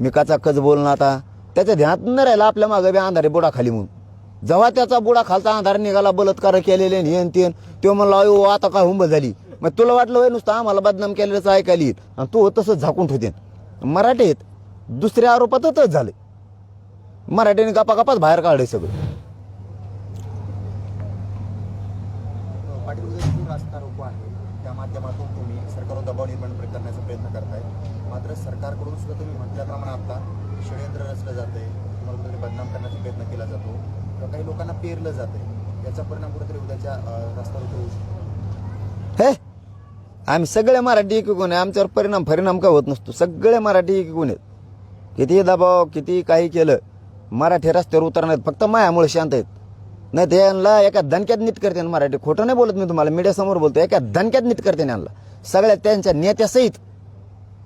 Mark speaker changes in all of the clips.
Speaker 1: मिकाचा कच बोलणं आता. त्याच्या ध्यानात न राहिला आपल्या मागे बी अंधारे बुडा खाली म्हणून. जेव्हा त्याचा बुडा खालचा अंधार निघाला बलात्कार केलेले हेन तेन तो म्हणला अयो आता काय हुंब झाली? मग तुला वाटलं होय नुसतं आम्हाला बदनाम केलेलंच ऐकायला येईल आणि तू तसंच झाकून ठेवते मराठीत दुसऱ्या आरोपातच झालं मराठीने गपा बाहेर काढले सगळं.
Speaker 2: रास्ता रोको आहे त्या माध्यमातून तुम्ही सरकारवर दबाव निर्माण करण्याचा प्रयत्न करताय. मात्र सरकारकडून सुद्धा तुम्ही म्हटल्याप्रमाणे आता षडयंत्र रचलं जाते तुम्हाला कुठेतरी बदनाम करण्याचा प्रयत्न केला जातो किंवा काही लोकांना पेरलं जाते याचा परिणाम कुठेतरी उद्याच्या रस्त्यावर होऊ शकतो.
Speaker 1: हे! आम्ही सगळे मराठी एकीकून आहे आमच्यावर परिणाम परिणाम काय होत नसतो. सगळे मराठी एकीकून आहेत. किती दबाव किती काही केलं मराठी रस्त्यावर उतरणार फक्त मायामुळे शांत आहेत. नाही ते यांना एका दणक्यात नीट करते मराठी. खोटं नाही बोलत मी तुम्हाला मीडियासमोर बोलतो एका दणक्यात नीट करते ना यांना. सगळ्या त्यांच्या नेत्यासहित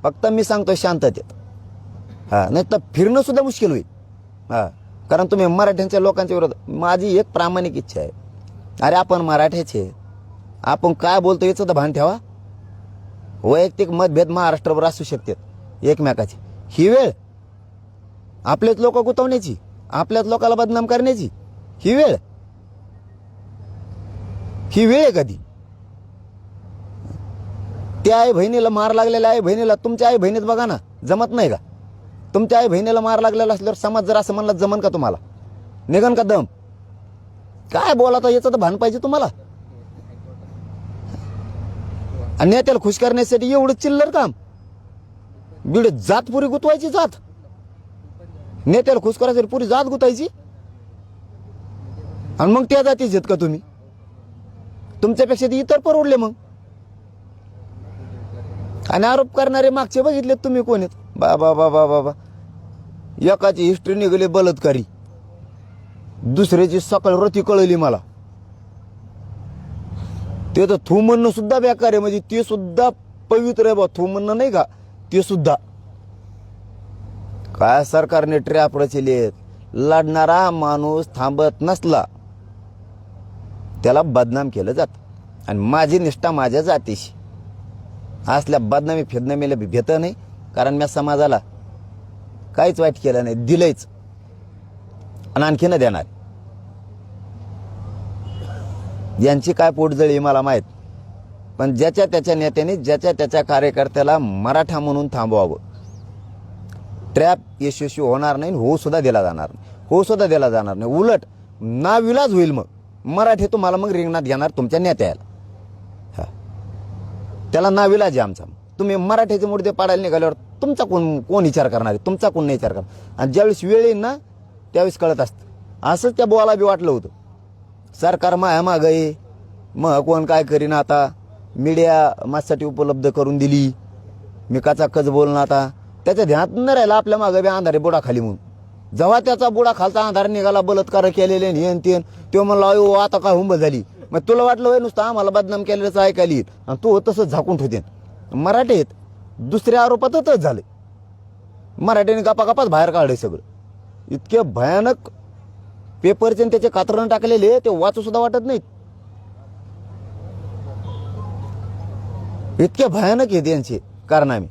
Speaker 1: फक्त मी सांगतो शांततेत. हा नाही तर फिरणं सुद्धा मुश्किल होईल. हा कारण तुम्ही मराठ्यांच्या लोकांच्या विरोधात माझी एक प्रामाणिक इच्छा आहे. अरे आपण मराठ्याचे आपण काय बोलतो याचं तर भान ठेवा. वैयक्तिक मतभेद महाराष्ट्रावर असू शकतात एकमेकाचे. ही वेळ आपलेच लोक गुतवण्याची आपल्याच लोकाला बदनाम करण्याची ही वेळ. ही वेळ आहे कधी? त्या आई बहिणीला मार लागलेल्या आई बहिणीला तुमच्या आई बहिणीत बघा ना जमत नाही का? तुमच्या आई बहिणीला मार लागलेला असल्यावर समाज जर असं म्हणला जमन का तुम्हाला? निघन का दम? काय बोलाता याचं तर भान पाहिजे तुम्हाला. आणि नेत्याला खुश करण्यासाठी एवढं चिल्लर काम. बीड जात पुरी गुतवायची जात. नेत्याला खुश करायसाठी पुरी जात गुतायची. आणि मग त्या जातीच आहेत का तुम्ही? तुमच्यापेक्षा ते इतर परवडले मग. आणि आरोप करणारे मागचे बघितले तुम्ही कोण आहेत बाबा बाबा बाबा. एकाची हिस्ट्री निघाली बलात्कारी. दुसऱ्याची सकाळ रती कळली मला. ते तर थू म्हणणं सुद्धा बेकार आहे. म्हणजे ते सुद्धा पवित्र आहे बा. थू म्हणणं नाही का? ते सुद्धा. काय सरकारने ट्रॅप रचलेत लढणारा माणूस थांबत नसला. त्याला बदनाम केलं जात. आणि माझी निष्ठा माझ्या जातीशी. असल्या बदनामी फिदनामीला भी भेट नाही कारण मी समाजाला काहीच वाईट केलं नाही दिलंच आणि आणखीन देणार. यांची काय पोटजळी मला माहीत. पण ज्याच्या त्याच्या नेत्याने ज्याच्या त्याच्या कार्यकर्त्याला मराठा म्हणून थांबवावं. ट्रॅप यशस्वी होणार नाही हो सुद्धा दिला जाणार नाही. हो सुद्धा दिला जाणार नाही. उलट नाविलाज होईल मग. मराठी तुम्हाला मग रिंगणात घेणार तुमच्या नेत्याला. त्याला नाविलाज आहे आमचा. तुम्ही मराठीचे मुद्दे पाडायला निघाल्यावर तुमचा कोण कोण विचार करणार आहे? तुमचा कोण नाही विचार करणार? आणि ज्यावेळेस वेळ येईल ना त्यावेळेस कळत असतं. असंच त्या बोवाला बी वाटलं होतं. सरकार माया मागं आहे. मग कोण काय करीन आता? मीडिया माझ्यासाठी उपलब्ध करून दिली. मी कचा कच बोलणं आता. त्याच्या ध्यानात न राहिला आपल्या मागं बी अंधारे बुडाखाली म्हणून. जेव्हा त्याचा बुडा खालचा अंधार निघाला बलात्कार केलेले हेन तेन तो. म्हणला अयो आता काय हुंब झाली? मग तुला वाटलं होय नुसतं आम्हाला बदनाम केलेलं ऐकायला येईल. आणि तू तसंच झाकून ठेवते. मराठीत दुसऱ्या आरोपातच झाले मराठीने गपागपाच बाहेर काढले सगळं. इतके भयानक पेपरचे त्याचे कातरण टाकलेले ते वाचू सुद्धा वाटत नाहीत. इतके भयानक येत त्यांचे कारण कारनामे.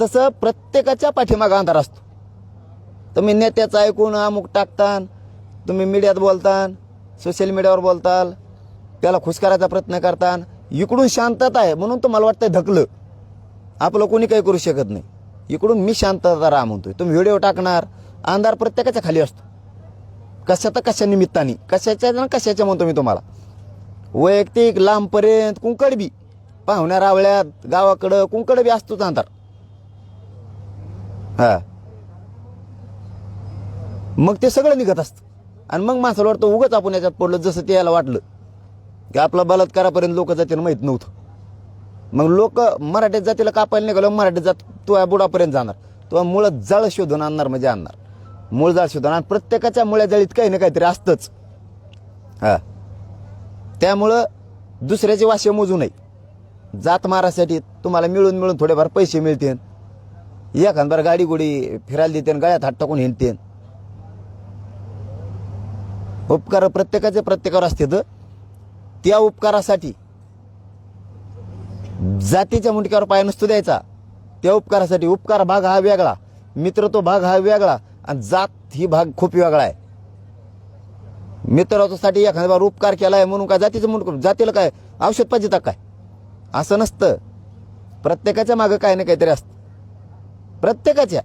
Speaker 1: तसं प्रत्येकाच्या पाठीमागा अंधार असतो. तुम्ही नेत्याचं ऐकून अमुक टाकतान तुम्ही मीडियात बोलतान सोशल मीडियावर बोलताल त्याला खुश करायचा प्रयत्न करतात इकडून शांतता आहे म्हणून तुम्हाला वाटतं धकलं आपलं कोणी काही करू शकत नाही. इकडून मी शांतता राहा म्हणतोय. तुम्ही व्हिडिओ टाकणार अंधार प्रत्येकाच्या खाली असतो. कशा तर कशा निमित्ताने? कशाच्या ना कशाच्या म्हणतो मी तुम्हाला. वैयक्तिक लांबपर्यंत कुंकड बी. पाहुण्या रावळ्यात गावाकडं कुंकड बी असतोच अंधार. हा. मग ते सगळं निघत असतं. आणि मग माणसाला वाटतं उगच आपण याच्यात पडलं जसं ते याला वाटलं. की आपला बलात्कारापर्यंत लोक जातीनं माहीत नव्हतं. मग लोक मराठीत जातीला कापायला निघालं मराठीत जात तो बुडापर्यंत जाणार. तो मुळ जळ शोधून आणणार म्हणजे आणणार. मूळ जाळ शोधून आणि प्रत्येकाच्या मुळ्या जळीत काही ना काहीतरी असतंच. हा. त्यामुळं दुसऱ्याचे वाशे मोजू नये. जात मारासाठी तुम्हाला मिळून मिळून थोडेफार पैसे मिळतील. एखादबार गाडी गुडी फिरायला देते गळ्यात हात टाकून हिंडते उपकार प्रत्येकाचे प्रत्येकावर असते तर त्या उपकारासाठी जातीच्या मुंडक्यावर पाय नसतो द्यायचा. त्या उपकारासाठी उपकार भाग हा वेगळा मित्र तो भाग हा वेगळा आणि जात ही भाग खूप वेगळा आहे. मित्रत्वासाठी एखाद्या बार उपकार आहे म्हणून काय जातीचं म्हणून जातीला काय? औषध पाहिजे काय? असं नसतं. प्रत्येकाच्या मागं काही ना काहीतरी असतं. प्रत्येकाच्या.